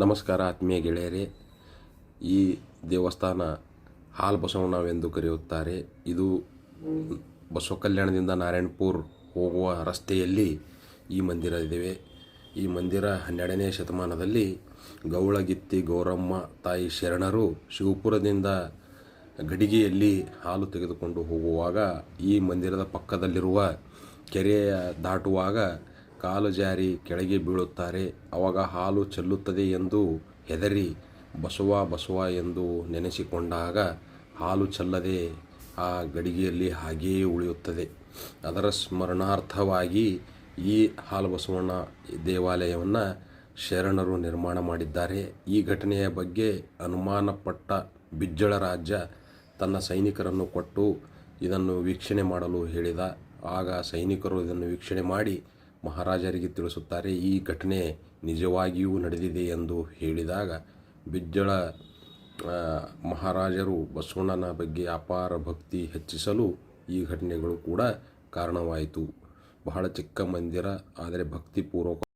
ನಮಸ್ಕಾರ ಆತ್ಮೀಯ ಗೆಳೆಯರೇ. ಈ ದೇವಸ್ಥಾನ ಹಾಲ್ ಬಸವಣ್ಣವೆಂದು ಕರೆಯುತ್ತಾರೆ. ಇದು ಬಸವ ಕಲ್ಯಾಣದಿಂದ ನಾರಾಯಣಪುರ್ ಹೋಗುವ ರಸ್ತೆಯಲ್ಲಿ ಈ ಮಂದಿರ ಇದ್ದೇವೆ ಈ ಮಂದಿರ ಹನ್ನೆರಡನೇ ಶತಮಾನದಲ್ಲಿ ಗೌಳಗಿತ್ತಿ ಗೌರಮ್ಮ ತಾಯಿ ಶರಣರು ಶಿವಪುರದಿಂದ ಗಡಿಗೆಯಲ್ಲಿ ಹಾಲು ತೆಗೆದುಕೊಂಡು ಹೋಗುವಾಗ ಈ ಮಂದಿರದ ಪಕ್ಕದಲ್ಲಿರುವ ಕೆರೆಯ ದಾಟುವಾಗ ಕಾಲು ಜಾರಿ ಕೆಳಗೆ ಬೀಳುತ್ತಾರೆ, ಅವಾಗ ಹಾಲು ಚೆಲ್ಲುತ್ತದೆ ಎಂದು ಹೆದರಿ ಬಸವ ಬಸವ ಎಂದು ನೆನೆಸಿಕೊಂಡಾಗ ಹಾಲು ಚೆಲ್ಲದೆ ಆ ಗಡಿಗೆಯಲ್ಲಿ ಹಾಗೆಯೇ ಉಳಿಯುತ್ತದೆ. ಅದರ ಸ್ಮರಣಾರ್ಥವಾಗಿ ಈ ಹಾಲು ಬಸವಣ್ಣ ದೇವಾಲಯವನ್ನು ಶರಣರು ನಿರ್ಮಾಣ ಮಾಡಿದ್ದಾರೆ. ಈ ಘಟನೆಯ ಬಗ್ಗೆ ಅನುಮಾನಪಟ್ಟ ಬಿಜ್ಜಳ ರಾಜ್ಯ ತನ್ನ ಸೈನಿಕರನ್ನು ಕೊಟ್ಟು ಇದನ್ನು ವೀಕ್ಷಣೆ ಮಾಡಲು ಹೇಳಿದ. ಆಗ ಸೈನಿಕರು ಇದನ್ನು ವೀಕ್ಷಣೆ ಮಾಡಿ ಮಹಾರಾಜರಿಗೆ ತಿಳಿಸುತ್ತಾರೆ, ಈ ಘಟನೆ ನಿಜವಾಗಿಯೂ ನಡೆದಿದೆ ಎಂದು ಹೇಳಿದಾಗ ಬಿಜ್ಜಳ ಮಹಾರಾಜರು ಬಸವಣ್ಣನ ಬಗ್ಗೆ ಅಪಾರ ಭಕ್ತಿ ಹೆಚ್ಚಿಸಲು ಈ ಘಟನೆಗಳು ಕೂಡ ಕಾರಣವಾಯಿತು. ಬಹಳ ಚಿಕ್ಕ ಮಂದಿರ, ಆದರೆ ಭಕ್ತಿಪೂರ್ವಕ